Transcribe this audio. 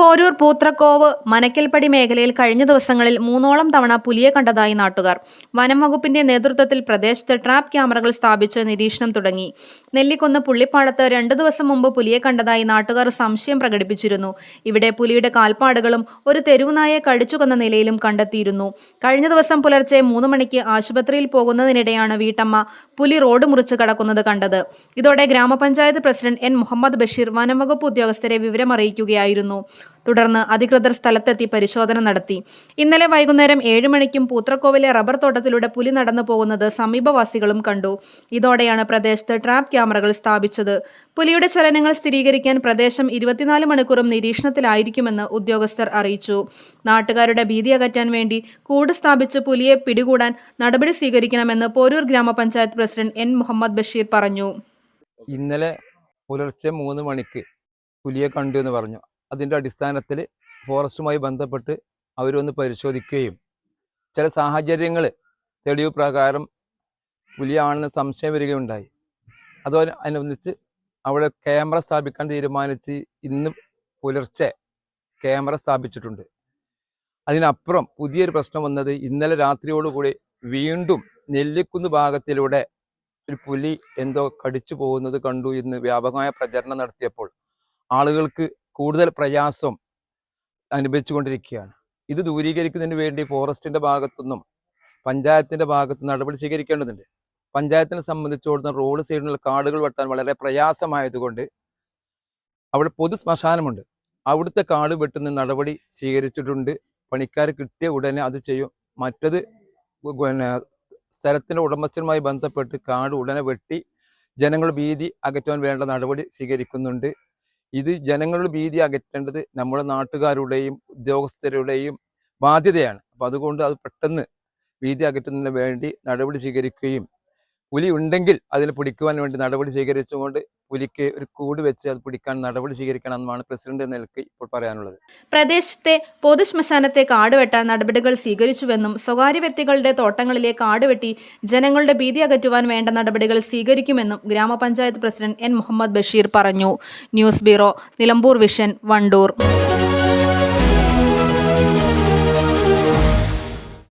പോരൂർ പൂത്രക്കോവ് മനക്കൽപ്പടി മേഖലയിൽ കഴിഞ്ഞ ദിവസങ്ങളിൽ മൂന്നോളം തവണ പുലിയെ കണ്ടതായി നാട്ടുകാർ. വനം വകുപ്പിന്റെ നേതൃത്വത്തിൽ പ്രദേശത്ത് ട്രാപ്പ് ക്യാമറകൾ സ്ഥാപിച്ച് നിരീക്ഷണം തുടങ്ങി. നെല്ലിക്കുന്ന് പുള്ളിപ്പാടത്ത് രണ്ടു ദിവസം മുമ്പ് പുലിയെ കണ്ടതായി നാട്ടുകാർ സംശയം പ്രകടിപ്പിച്ചിരുന്നു. ഇവിടെ പുലിയുടെ കാൽപ്പാടുകളും ഒരു തെരുവുനായെ കടിച്ചു കൊന്ന നിലയിലും കണ്ടെത്തിയിരുന്നു. കഴിഞ്ഞ ദിവസം പുലർച്ചെ മൂന്ന് മണിക്ക് ആശുപത്രിയിൽ പോകുന്നതിനിടെയാണ് വീട്ടമ്മ പുലി റോഡ് മുറിച്ച് കടക്കുന്നത് കണ്ടത്. ഇതോടെ ഗ്രാമപഞ്ചായത്ത് പ്രസിഡന്റ് എൻ മുഹമ്മദ് ബഷീർ വനംവകുപ്പ് ഉദ്യോഗസ്ഥരെ വിവരമറിയിക്കുകയായിരുന്നു. തുടർന്ന് അധികൃതർ സ്ഥലത്തെത്തി പരിശോധന നടത്തി. ഇന്നലെ വൈകുന്നേരം ഏഴ് മണിക്കും പൂത്രക്കോവിലെ റബ്ബർ തോട്ടത്തിലൂടെ പുലി നടന്നു പോകുന്നത് സമീപവാസികളും കണ്ടു. ഇതോടെയാണ് പ്രദേശത്ത് ട്രാപ്പ് ക്യാമറകൾ സ്ഥാപിച്ചത്. പുലിയുടെ ചലനങ്ങൾ സ്ഥിരീകരിക്കാൻ പ്രദേശം ഇരുപത്തിനാല് മണിക്കൂറും നിരീക്ഷണത്തിലായിരിക്കുമെന്ന് ഉദ്യോഗസ്ഥർ അറിയിച്ചു. നാട്ടുകാരുടെ ഭീതി അകറ്റാൻ വേണ്ടി കൂട് സ്ഥാപിച്ച് പുലിയെ പിടികൂടാൻ നടപടി സ്വീകരിക്കണമെന്ന് പോരൂർ ഗ്രാമപഞ്ചായത്ത് പ്രസിഡന്റ് എൻ. മുഹമ്മദ് ബഷീർ പറഞ്ഞു. ഇന്നലെ പുലർച്ചെ മൂന്ന് മണിക്ക് പുലിയെ കണ്ടു എന്ന് പറഞ്ഞു. അതിന്റെ അടിസ്ഥാനത്തിൽ ഫോറസ്റ്റുമായി ബന്ധപ്പെട്ട് അവരൊന്ന് പരിശോധിക്കുകയും ചില സാഹചര്യങ്ങൾ തെളിവ് പ്രകാരം പുലിയാണെന്ന് സംശയം വരികയുണ്ടായി. അതോടനുബന്ധിച്ച് അവിടെ ക്യാമറ സ്ഥാപിക്കാൻ തീരുമാനിച്ച് ഇന്ന് പുലർച്ചെ ക്യാമറ സ്ഥാപിച്ചിട്ടുണ്ട്. അതിനപ്പുറം പുതിയൊരു പ്രശ്നം വന്നത് ഇന്നലെ രാത്രിയോടുകൂടി വീണ്ടും നെല്ലിക്കുന്ന് ഭാഗത്തിലൂടെ ഒരു പുലി എന്തോ കടിച്ചു പോകുന്നത് കണ്ടു എന്ന് വ്യാപകമായ പ്രചരണം നടത്തിയപ്പോൾ ആളുകൾക്ക് കൂടുതൽ പ്രയാസം അനുഭവിച്ചുകൊണ്ടിരിക്കുകയാണ്. ഇത് ദൂരീകരിക്കുന്നതിന് വേണ്ടി ഫോറസ്റ്റിന്റെ ഭാഗത്തുനിന്നും പഞ്ചായത്തിന്റെ ഭാഗത്തു നടപടി സ്വീകരിക്കേണ്ടതുണ്ട്. പഞ്ചായത്തിനെ സംബന്ധിച്ചോടുന്ന റോഡ് സൈഡിലുള്ള കാടുകൾ വെട്ടാൻ വളരെ പ്രയാസമായതുകൊണ്ട് അവിടെ പൊതു ശ്മശാനമുണ്ട്. അവിടുത്തെ കാട് വെട്ടുന്ന നടപടി സ്വീകരിച്ചിട്ടുണ്ട്. പണിക്കാർ കിട്ടിയ ഉടനെ അത് ചെയ്യും. മറ്റത് പിന്നെ സ്ഥലത്തിന്റെ ഉടമസ്ഥനുമായി ബന്ധപ്പെട്ട് കാട് ഉടനെ വെട്ടി ജനങ്ങളുടെ ഭീതി അകറ്റാൻ വേണ്ട നടപടി സ്വീകരിക്കുന്നുണ്ട്. ഇത് ജനങ്ങളുടെ ഭീതി അകറ്റേണ്ടത് നമ്മുടെ നാട്ടുകാരുടെയും ഉദ്യോഗസ്ഥരുടെയും ബാധ്യതയാണ്. അപ്പം അതുകൊണ്ട് അത് പെട്ടെന്ന് ഭീതി അകറ്റുന്നതിന് വേണ്ടി നടപടി സ്വീകരിക്കുകയും പുലി ഉണ്ടെങ്കിൽ അതിൽ പിടിക്കുവാൻ വേണ്ടി നടപടി സ്വീകരിച്ചുകൊണ്ട് പുലിക്ക് ഒരു കൂട് വെച്ച് അത് പിടിക്കാൻ നടപടി സ്വീകരിക്കണം എന്നാണ് പ്രസിഡന്റ് എന്ന നിലയ്ക്ക് ഇപ്പോൾ പറയാനുള്ളത്. പ്രദേശത്തെ പൊതുശ്മശാനത്തെ കാട് വെട്ടാൻ നടപടികൾ സ്വീകരിച്ചുവെന്നും സ്വകാര്യ വ്യക്തികളുടെ തോട്ടങ്ങളിലെ കാടുവെട്ടി ജനങ്ങളുടെ ഭീതി അകറ്റുവാൻ വേണ്ട നടപടികൾ സ്വീകരിക്കുമെന്നും ഗ്രാമപഞ്ചായത്ത് പ്രസിഡന്റ് എൻ മുഹമ്മദ് ബഷീർ പറഞ്ഞു. News bureau Nilambur vision Wandoor.